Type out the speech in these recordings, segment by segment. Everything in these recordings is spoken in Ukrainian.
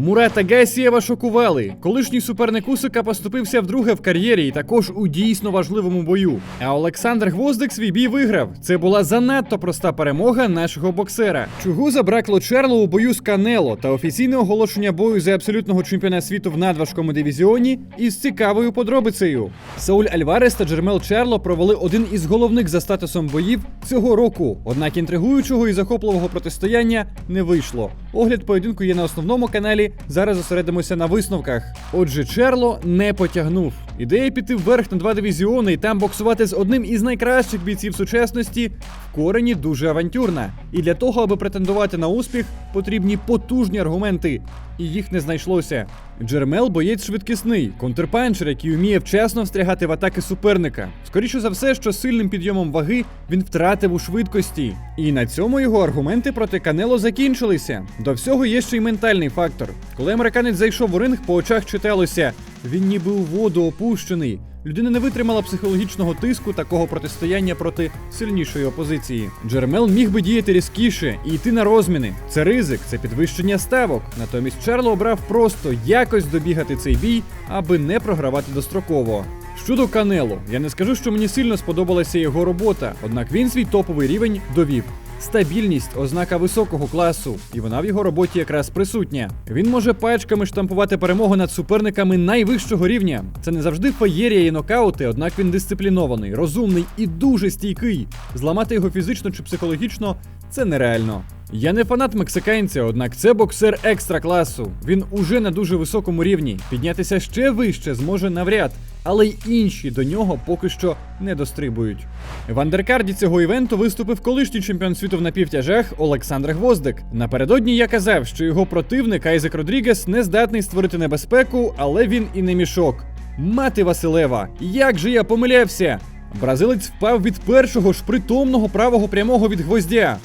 Мурата Гесієва шокували. Колишній суперник Усика поступився вдруге в кар'єрі і також у дійсно важливому бою. А Олександр Гвоздик свій бій виграв. Це була занадто проста перемога нашого боксера. Чого забракло Черло у бою з Канело та офіційне оголошення бою за абсолютного чемпіона світу в надважкому дивізіоні із цікавою подробицею. Сауль Альварес та Джермел Черло провели один із головних за статусом боїв цього року. Однак інтригуючого і захопливого протистояння не вийшло. Огляд поєдинку є на основному каналі. Зараз зосередимося на висновках. Отже, Черло не потягнув. Ідея піти вверх на два дивізіони і там боксувати з одним із найкращих бійців сучасності в корені дуже авантюрна. І для того, аби претендувати на успіх, потрібні потужні аргументи. І їх не знайшлося. Джермел боєць швидкісний, контрпанчер, який вміє вчасно встрягати в атаки суперника. Скоріше за все, що сильним підйомом ваги він втратив у швидкості. І на цьому його аргументи проти Канело закінчилися. До всього є ще й ментальний фактор. Коли американець зайшов у ринг, по очах читалося: він ніби у воду опущений. Людина не витримала психологічного тиску такого протистояння проти сильнішої опозиції. Джермел міг би діяти різкіше і йти на розміни. Це ризик, це підвищення ставок. Натомість Чарло обрав просто якось добігати цей бій, аби не програвати достроково. Щодо Канело, я не скажу, що мені сильно сподобалася його робота, однак він свій топовий рівень довів. Стабільність ознака високого класу, і вона в його роботі якраз присутня. Він може пачками штампувати перемогу над суперниками найвищого рівня. Це не завжди феєрія і нокаути, однак він дисциплінований, розумний і дуже стійкий. Зламати його фізично чи психологічно це нереально. Я не фанат мексиканця, однак це боксер екстра класу. Він уже на дуже високому рівні. Піднятися ще вище зможе навряд, але й інші до нього поки що не дострибують. В андеркарді цього івенту виступив колишній чемпіон світу в напівтяжах Олександр Гвоздик. Напередодні я казав, що його противник Айзек Родрігес не здатний створити небезпеку, але він і не мішок. Мати Василева, як же я помилявся! Бразилець впав від першого ж притомного правого прямого від гвоздя.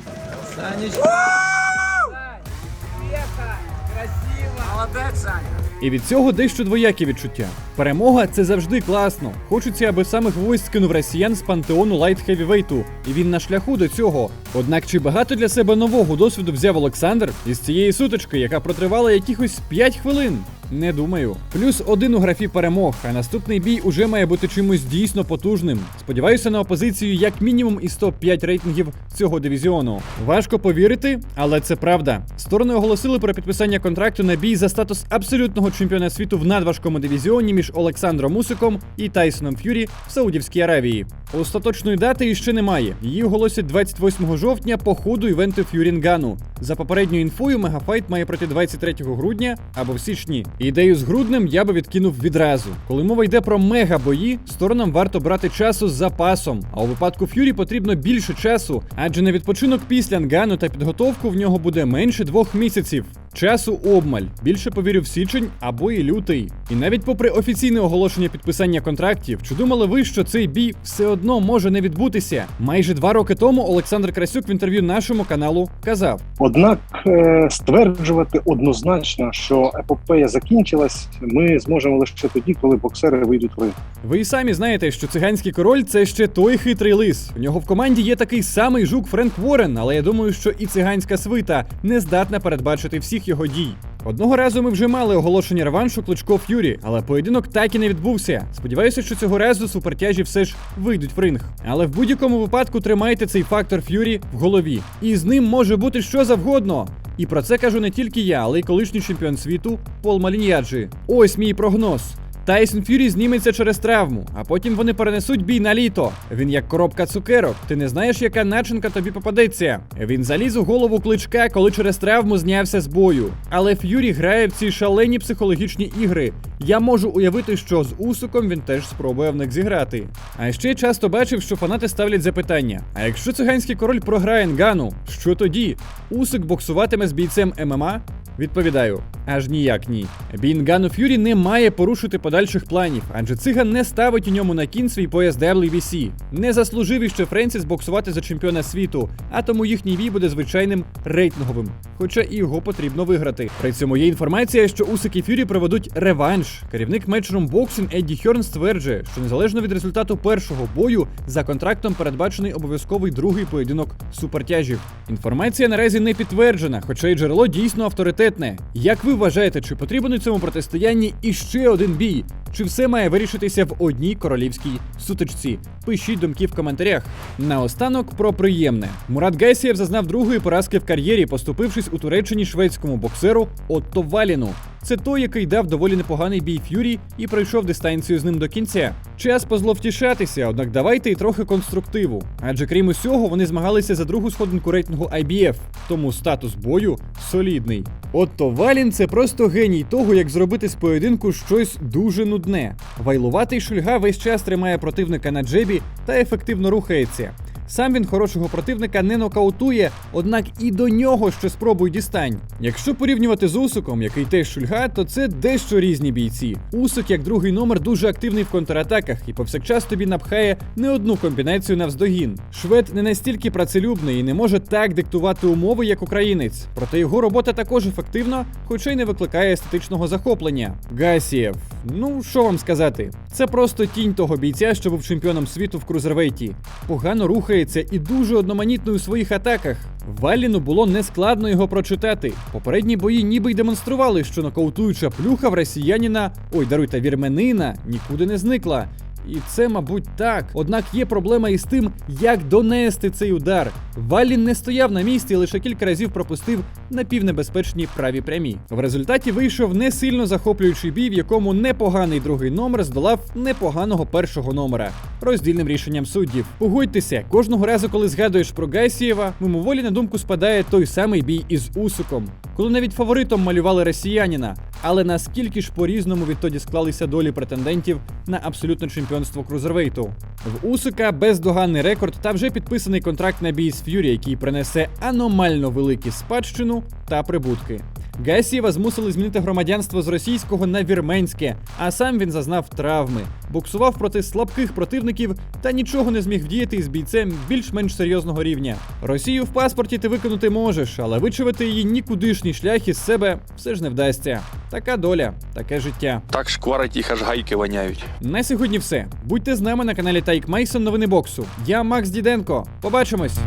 Санечка. Красиво. Молодець, Саня. І від цього дещо двоякі відчуття. Перемога це завжди класно. Хочеться, аби саме гвоздь скинув росіян з пантеону лайт хевівейту, і він на шляху до цього. Однак чи багато для себе нового досвіду взяв Олександр із цієї сутички, яка протривала якихось 5 хвилин? Не думаю. Плюс один у графі перемог, а наступний бій уже має бути чимось дійсно потужним. Сподіваюся на опозицію як мінімум із топ-5 рейтингів цього дивізіону. Важко повірити, але це правда. Сторони оголосили про підписання контракту на бій за статус абсолютного чемпіона світу в надважкому дивізіоні між Олександром Мусиком і Тайсоном Ф'юрі в Саудівській Аравії. Остаточної дати іще немає. Її оголосять 28 жовтня по ходу івенту Ф'юрінгану. За попередньою інфою, мегафайт має пройти 23 грудня або в січні. Ідею з груднем я би відкинув відразу. Коли мова йде про мегабої, сторонам варто брати часу запасом. А у випадку Ф'юрі потрібно більше часу, адже на відпочинок після Нгану та підготовку в нього буде менше двох місяців. Часу обмаль. Більше повірю в січень або і лютий. І навіть попри офіційне оголошення підписання контрактів, чи думали ви, що цей бій все одно може не відбутися? Майже два роки тому Олександр Красюк в інтерв'ю нашому каналу казав: Однак е, стверджувати однозначно, що епопея закінчилась, ми зможемо лише тоді, коли боксери вийдуть в ринг. Ви і самі знаєте, що циганський король це ще той хитрий лис. У нього в команді є такий самий жук Френк Ворен, але я думаю, що і циганська свита не здатна передбачити всіх його дій. Одного разу ми вже мали оголошення реваншу Кличко Ф'юрі, але поєдинок так і не відбувся. Сподіваюся, що цього разу супертяжі все ж вийдуть в ринг. Але в будь-якому випадку тримайте цей фактор Ф'юрі в голові. І з ним може бути що завгодно. І про це кажу не тільки я, але й колишній чемпіон світу Пол Маліньяджі. Ось мій прогноз. Тайсон Фюрі зніметься через травму, а потім вони перенесуть бій на літо. Він як коробка цукерок. Ти не знаєш, яка начинка тобі попадеться. Він заліз у голову кличка, коли через травму знявся з бою. Але Ф'юрі грає в ці шалені психологічні ігри. Я можу уявити, що з Усуком він теж спробує в них зіграти. А ще часто бачив, що фанати ставлять запитання: а якщо циганський король програє Нгану, що тоді? Усик боксуватиме з бійцем ММА? Відповідаю, аж ніяк ні. Бінгану Ф'юрі не має порушити подальших планів, адже циган не ставить у ньому на кін свій пояс WBC. Не заслужив іще Френсіс боксувати за чемпіона світу, а тому їхній бій буде звичайним рейтинговим. Хоча і його потрібно виграти. При цьому є інформація, що Усик і Ф'юрі проведуть реванш. Керівник Matchroom Boxing Едді Хьорн стверджує, що незалежно від результату першого бою за контрактом передбачений обов'язковий другий поєдинок супертяжів. Інформація наразі не підтверджена, хоча й джерело дійсно авторитетне. Як ви вважаєте, чи потрібен у цьому протистоянні іще один бій? Чи все має вирішитися в одній королівській сутичці? Пишіть думки в коментарях. Наостанок про приємне. Мурат Гайсієв зазнав другої поразки в кар'єрі, поступившись у Туреччині шведському боксеру Отто Валіну. Це той, який дав доволі непоганий бій Ф'юрі і пройшов дистанцію з ним до кінця. Час позловтішатися, однак давайте і трохи конструктиву. Адже крім усього, вони змагалися за другу сходинку рейтингу IBF, тому статус бою солідний. Отто Валін це просто геній того, як зробити з поєдинку щось дуже нудне. Вайлуватий шульга весь час тримає противника на джебі та ефективно рухається. Сам він хорошого противника не нокаутує, однак і до нього ще спробуй дістань. Якщо порівнювати з Усуком, який теж шульга, то це дещо різні бійці. Усук, як другий номер, дуже активний в контратаках і повсякчас тобі напхає не одну комбінацію навздогін. Швед не настільки працелюбний і не може так диктувати умови, як українець. Проте його робота також ефективна, хоча й не викликає естетичного захоплення. Гасієв, ну що вам сказати, це просто тінь того бійця, що був чемпіоном світу в крузервейті. Погано рухається і дуже одноманітний у своїх атаках. Валіну було нескладно його прочитати. Попередні бої ніби й демонстрували, що нокаутуюча плюха в росіянина, ой, даруйте, вірменина, нікуди не зникла. І це, мабуть, так. Однак є проблема із тим, як донести цей удар. Валін не стояв на місці лише кілька разів пропустив напівнебезпечні праві прямі. В результаті вийшов не сильно захоплюючий бій, в якому непоганий другий номер здолав непоганого першого номера роздільним рішенням суддів. Погодьтеся, кожного разу, коли згадуєш про Гайсієва, мимоволі на думку спадає той самий бій із Усуком, коли навіть фаворитом малювали росіянина. Але наскільки ж по-різному відтоді склалися долі претендентів на абсолютне чемпіонство крузервейту? В Усика бездоганний рекорд та вже підписаний контракт на бій з Ф'юрі, який принесе аномально великі спадщину та прибутки. Гасієва змусили змінити громадянство з російського на вірменське, а сам він зазнав травми, боксував проти слабких противників та нічого не зміг вдіяти із бійцем більш-менш серйозного рівня. Росію в паспорті ти виконати можеш, але вичавити її нікудишній шлях із себе все ж не вдасться. Така доля, таке життя. Так шкварить їх аж гайки воняють. На сьогодні все. Будьте з нами на каналі Тайк Мейсон Новини боксу. Я Макс Діденко. Побачимось!